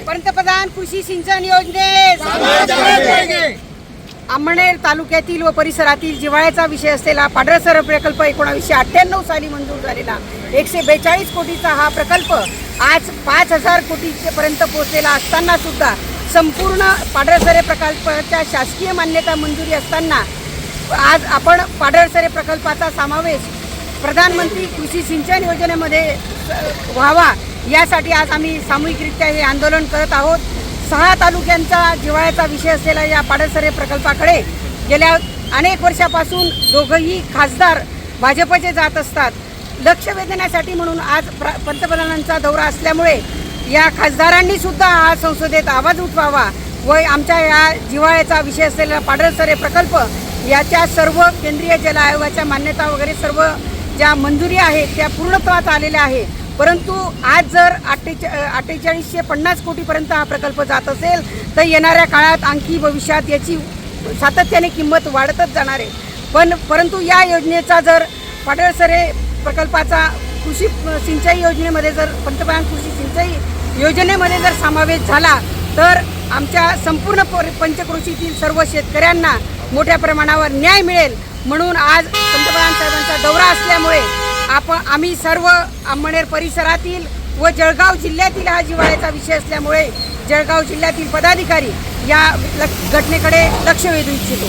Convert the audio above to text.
कृषी सिंचन योजनेस अंमळनेर तालुक्यातील व परिसरातील जिव्हाळ्याचा विषय असलेला पाडळसर प्रकल्प एकोणावीसशे अठ्ठ्याण्णव साली मंजूर झालेला. एकशे बेचाळीस कोटीचा हा प्रकल्प आज पाच हजार कोटीपर्यंत पोहोचलेला असताना सुद्धा संपूर्ण पाडळसरे प्रकल्पाच्या शासकीय मान्यता मंजुरी असताना आज आपण पाडळसरे प्रकल्पाचा समावेश प्रधानमंत्री कृषी सिंचन योजनेमध्ये व्हावा यासाठी आज आम्ही सामूहिकरित्या हे आंदोलन करत आहोत. सहा तालुक्यांचा जिव्हाळ्याचा विषय असलेला या पाडसरे प्रकल्पाकडे गेल्या अनेक वर्षापासून दोघंही खासदार भाजपचे जात असतात. लक्ष वेधण्यासाठी म्हणून आज प्र पंतप्रधानांचा दौरा असल्यामुळे या खासदारांनी सुद्धा हा संसदेत आवाज उठवावा व आमच्या या जिव्हाळ्याचा विषय असलेला पाडसरे प्रकल्प याच्या सर्व केंद्रीय जल आयोगाच्या मान्यता वगैरे सर्व ज्या मंजुरी आहेत त्या पूर्णत्वात आलेल्या आहे परंतु आज जर अठ्ठेचा अठ्ठेचाळीसशे पन्नास कोटीपर्यंत हा प्रकल्प जात असेल तर येणाऱ्या काळात आणखी भविष्यात याची सातत्याने किंमत वाढतच जाणार आहे. पण परंतु या योजनेचा जर पाटळसरे प्रकल्पाचा कृषी सिंचाई योजनेमध्ये जर पंतप्रधान कृषी सिंचाई योजनेमध्ये जर समावेश झाला तर आमच्या संपूर्ण पंचकृषीतील सर्व शेतकऱ्यांना मोठ्या प्रमाणावर न्याय मिळेल. म्हणून आज पंतप्रधान साहेबांचा दौरा असल्यामुळे आपण आम्ही सर्व आंबनेर परिसरातील व जळगाव जिल्ह्यातील हा जिवाळ्याचा विषय असल्यामुळे जळगाव जिल्ह्यातील पदाधिकारी या घटनेकडे लक्ष वेधू इच्छितो.